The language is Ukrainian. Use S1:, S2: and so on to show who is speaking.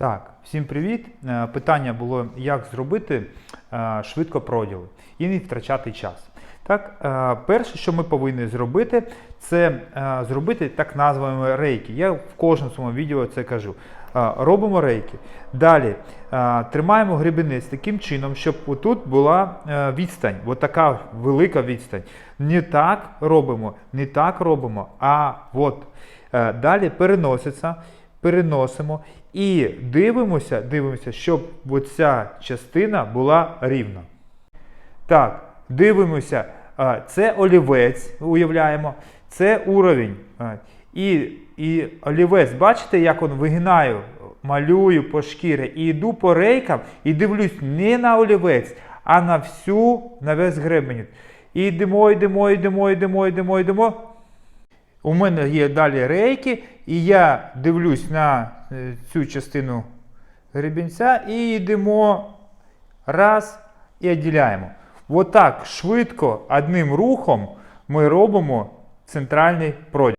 S1: Так, всім привіт. Е, Питання було, як зробити е, швидко проділи і не втрачати час. Так, е, перше, що ми повинні зробити, це зробити так називаємо рейки. Я в кожному своєму відео це кажу. Робимо рейки. Далі тримаємо гребінець таким чином, щоб отут була відстань, от така велика відстань. Не так робимо, не так робимо, а от. Далі переноситься, переносимо і дивимося, дивимося, щоб оця частина була рівна. Так, дивимося, це олівець, уявляємо, це уровень. І, і олівець, бачите, як він вигинаю, малюю по шкірі і йду по рейкам і дивлюсь не на олівець, а на всю, на весь гребень. І йдемо, йдемо, йдемо, йдемо, йдемо, йдемо. У мене є далі рейки, і я дивлюсь на е, цю частину гребінця і йдемо раз і відділяємо. Отак швидко одним рухом ми робимо центральний проділ.